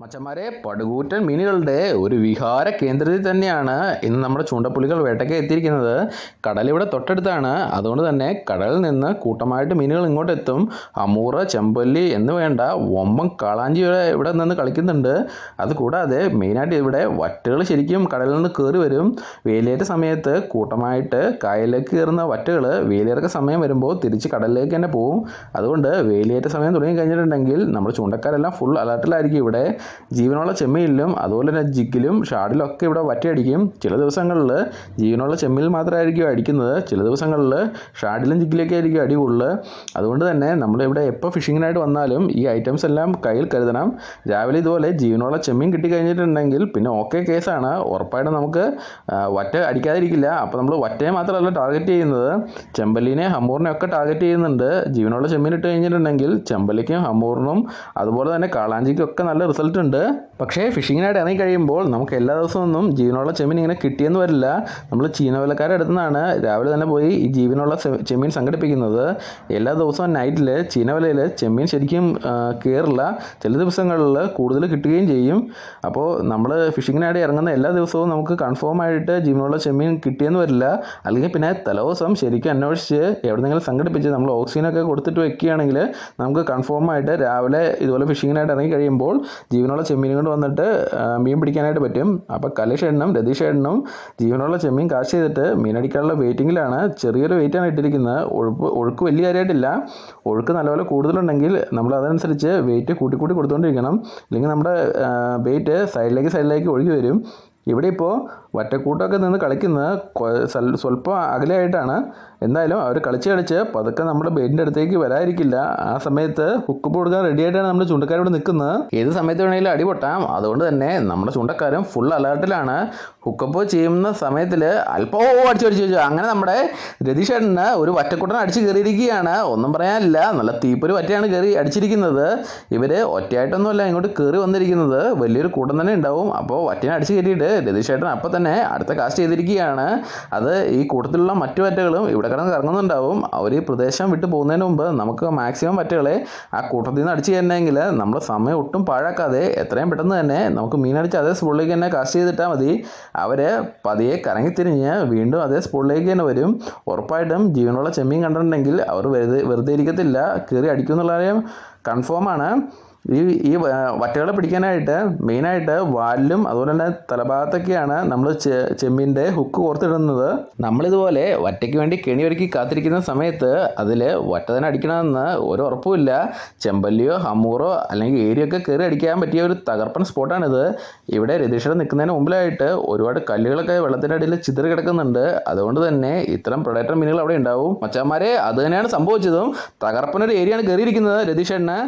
മച്ചന്മാരെ പടുകൂറ്റൻ മീനുകളുടെ ഒരു വിഹാര കേന്ദ്രത്തിൽ തന്നെയാണ് ഇന്ന് നമ്മുടെ ചൂണ്ടപ്പുലികൾ വേട്ടയ്ക്ക് എത്തിയിരിക്കുന്നത്. കടൽ ഇവിടെ തൊട്ടടുത്താണ്. അതുകൊണ്ട് തന്നെ കടലിൽ നിന്ന് കൂട്ടമായിട്ട് മീനുകൾ ഇങ്ങോട്ട് എത്തും. അമൂറ ചെമ്പല്ലി എന്ന് വേണ്ട ഒമ്പം കാളാഞ്ചി ഇവിടെ നിന്ന് കളിക്കുന്നുണ്ട്. അതുകൂടാതെ മെയിനായിട്ട് ഇവിടെ വറ്റുകൾ ശരിക്കും കടലിൽ നിന്ന് കയറി വരും. വേലിയേറ്റ സമയത്ത് കൂട്ടമായിട്ട് കായലിലേക്ക് കയറുന്ന വറ്റുകൾ വേലിയിറക്ക സമയം വരുമ്പോൾ തിരിച്ച് കടലിലേക്ക് തന്നെ പോകും അതുകൊണ്ട് വേലിയേറ്റ സമയം തുടങ്ങി കഴിഞ്ഞിട്ടുണ്ടെങ്കിൽ നമ്മുടെ ചൂണ്ടക്കാരെല്ലാം ഫുൾ അലർട്ടിലായിരിക്കും ഇവിടെ. ജീവനുള്ള ചെമ്മീനിലും അതുപോലെ തന്നെ ജിഗിലും ഷാഡിലും ഒക്കെ ഇവിടെ വറ്റയടിക്കും. ചില ദിവസങ്ങളിൽ ജീവനുള്ള ചെമ്മീനിൽ മാത്രമായിരിക്കും അടിക്കുന്നത്. ചില ദിവസങ്ങളിൽ ഷാഡിലും ജിഗിലൊക്കെ ആയിരിക്കും അടി കൂടുതൽ. അതുകൊണ്ട് തന്നെ നമ്മളിവിടെ എപ്പോൾ ഫിഷിങ്ങിനായിട്ട് വന്നാലും ഈ ഐറ്റംസ് എല്ലാം കയ്യിൽ കരുതണം. രാവിലെ ഇതുപോലെ ജീവനുള്ള ചെമ്മീൻ കിട്ടിക്കഴിഞ്ഞിട്ടുണ്ടെങ്കിൽ പിന്നെ ഓക്കെ കേസാണ് ഉറപ്പായിട്ടും നമുക്ക് വറ്റ അടിക്കാതിരിക്കില്ല. അപ്പോൾ നമ്മൾ വറ്റയെ മാത്രമല്ല ടാർഗറ്റ് ചെയ്യുന്നത്. ചെമ്പല്ലിനെ ഹമ്മൂറിനെ ഒക്കെ ടാർഗറ്റ് ചെയ്യുന്നുണ്ട്. ജീവനുള്ള ചെമ്മീൻ ഇട്ട് കഴിഞ്ഞിട്ടുണ്ടെങ്കിൽ ചെമ്പല്ലിക്കും ഹമ്മൂറിനും അതുപോലെ തന്നെ കാളാഞ്ചിക്കും ഒക്കെ നല്ല റിസൾട്ട് ഉണ്ട് പക്ഷേ ഫിഷിങ്ങിനായിട്ട് ഇറങ്ങി കഴിയുമ്പോൾ നമുക്ക് എല്ലാ ദിവസവും ഒന്നും ജീവനുള്ള ചെമ്മീൻ ഇങ്ങനെ കിട്ടിയെന്ന് വരില്ല. നമ്മൾ ചീനവലക്കാരുടെ അടുത്തു നിന്നാണ് രാവിലെ തന്നെ പോയി ഈ ജീവനുള്ള ചെമ്മീൻ സംഘടിപ്പിക്കുന്നത്. എല്ലാ ദിവസവും നൈറ്റിൽ ചീനവലയിൽ ചെമ്മീൻ ശരിക്കും കയറില്ല ചില ദിവസങ്ങളിൽ കൂടുതൽ കിട്ടുകയും ചെയ്യും. അപ്പോൾ നമ്മൾ ഫിഷിങ്ങിനായിട്ട് ഇറങ്ങുന്ന എല്ലാ ദിവസവും നമുക്ക് കൺഫേം ആയിട്ട് ജീവനുള്ള ചെമ്മീൻ കിട്ടിയെന്ന് വരില്ല. അല്ലെങ്കിൽ പിന്നെ തലേദിവസം ശരിക്കും അന്വേഷിച്ച് എവിടെന്നെങ്കിലും സംഘടിപ്പിച്ച് നമ്മൾ ഓക്സിജനൊക്കെ കൊടുത്തിട്ട് വെക്കുകയാണെങ്കിൽ നമുക്ക് കൺഫേം ആയിട്ട് രാവിലെ ഇതുപോലെ ഫിഷിങ്ങിനായിട്ട് ഇറങ്ങി കഴിയുമ്പോൾ ജീവനുള്ള ചെമ്മീൻ കൊണ്ട് വന്നിട്ട് മീൻ പിടിക്കാനായിട്ട് പറ്റും. അപ്പോൾ കലേഷേട്ടനും രതീഷേട്ടനും ജീവനുള്ള ചെമ്മീൻ കാശ് ചെയ്തിട്ട് മീനടിക്കാനുള്ള വെയിറ്റിങ്ങിലാണ്. ചെറിയൊരു വെയിറ്റാണ് ഇട്ടിരിക്കുന്നത്. ഒഴുക്ക് ഒഴുക്ക് വലിയ കാര്യമായിട്ടില്ല. ഒഴുക്ക് നല്ലപോലെ കൂടുതലുണ്ടെങ്കിൽ നമ്മൾ അതനുസരിച്ച് വെയിറ്റ് കൂട്ടി കൂട്ടി കൊടുത്തുകൊണ്ടിരിക്കണം അല്ലെങ്കിൽ നമ്മുടെ വെയിറ്റ് സൈഡിലേക്ക് സൈഡിലേക്ക് ഒഴുകി വരും. ഇവിടെ ഇപ്പോൾ വറ്റക്കൂട്ടമൊക്കെ നിന്ന് കളിക്കുന്നത് സ്വല്പം അകലെയായിട്ടാണ്. എന്തായാലും അവർ കളിച്ച് കളിച്ച് പതുക്കെ നമ്മുടെ ബെഡിന്റെ അടുത്തേക്ക് വരാതിരിക്കില്ല. ആ സമയത്ത് ഹുക്ക് കൊടുക്കാൻ റെഡി ആയിട്ടാണ് നമ്മുടെ ചുണ്ടക്കാരോട് നിൽക്കുന്നത്. ഏത് സമയത്ത് വേണമെങ്കിലും അടിപൊട്ടാം. അതുകൊണ്ട് തന്നെ നമ്മുടെ ചൂണ്ടക്കാരും ഫുൾ അലേർട്ടിലാണ് ഹുക്കപ്പ് ചെയ്യുന്ന സമയത്തിൽ അല്പോ അടിച്ചു അടിച്ചു വെച്ചു അങ്ങനെ നമ്മുടെ രതീഷേട്ടന് ഒരു വറ്റക്കുട്ടൻ അടിച്ച് കയറിയിരിക്കുകയാണ്. ഒന്നും പറയാനില്ല. നല്ല തീപ്പൊരു വറ്റയാണ് കയറി അടിച്ചിരിക്കുന്നത്. ഇവർ ഒറ്റയായിട്ടൊന്നുമല്ല ഇങ്ങോട്ട് കയറി വന്നിരിക്കുന്നത്. വലിയൊരു കൂട്ടം തന്നെ ഉണ്ടാവും. അപ്പോൾ വറ്റനെ അടിച്ച് കയറിയിട്ട് രതീഷേട്ടൻ അപ്പം തന്നെ അടുത്ത കാസ്റ്റ് ചെയ്തിരിക്കുകയാണ്. അത് ഈ കൂട്ടത്തിലുള്ള മറ്റു വറ്റകളും ഇവിടെ കിടന്ന് കറങ്ങുന്നുണ്ടാവും. അവർ ഈ പ്രദേശം വിട്ടു പോകുന്നതിന് മുമ്പ് നമുക്ക് മാക്സിമം പറ്റുകളെ ആ കൂട്ടത്തിൽ നിന്ന് അടിച്ച് കഴിഞ്ഞെങ്കിൽ നമ്മൾ സമയം ഒട്ടും പാഴാക്കാതെ എത്രയും പെട്ടെന്ന് തന്നെ നമുക്ക് മീനടിച്ച് അതേ സ്പൂളിലേക്ക് തന്നെ കാസ്റ്റ് ചെയ്തിട്ടാൽ മതി. അവർ പതിയെ കറങ്ങിത്തിരിഞ്ഞ് വീണ്ടും അതേ സ്പൂളിലേക്ക് തന്നെ വരും. ഉറപ്പായിട്ടും ജീവനുള്ള ചെമ്മീൻ കണ്ടിട്ടുണ്ടെങ്കിൽ അവർ വെറുതെ വെറുതെ ഇരിക്കത്തില്ല. കയറി അടിക്കും എന്നുള്ള കാര്യം കൺഫേമാണ് ഈ ഈ വറ്റകളെ പിടിക്കാനായിട്ട് മെയിനായിട്ട് വാലിലും അതുപോലെ തന്നെ തലഭാഗത്തൊക്കെയാണ് നമ്മൾ ചെമ്മീന്റെ ഹുക്ക് കോർത്തിടുന്നത്. നമ്മളിതുപോലെ വറ്റയ്ക്ക് വേണ്ടി കെണി ഒരുക്കി കാത്തിരിക്കുന്ന സമയത്ത് അതിൽ വറ്റ തന്നെ അടിക്കണമെന്ന് ഒരു ഉറപ്പുമില്ല. ചെമ്പല്ലിയോ ഹമ്മൂറോ അല്ലെങ്കിൽ ഏരിയൊക്കെ കയറി അടിക്കാൻ പറ്റിയ ഒരു തകർപ്പൻ സ്പോട്ടാണിത്. ഇവിടെ രതീഷയുടെ നിൽക്കുന്നതിന് മുമ്പിലായിട്ട് ഒരുപാട് കല്ലുകളൊക്കെ വെള്ളത്തിന്റെ അടിയിൽ ചിതറി കിടക്കുന്നുണ്ട്. അതുകൊണ്ട് തന്നെ ഇത്തരം പ്രൊഡക്റ്റർ മീനുകൾ അവിടെ ഉണ്ടാവും. മച്ചാന്മാരെ അത് തന്നെയാണ് സംഭവിച്ചതും. തകർപ്പനൊരു ഏരിയയാണ് കയറിയിരിക്കുന്നത് രതീഷേട്ടന്.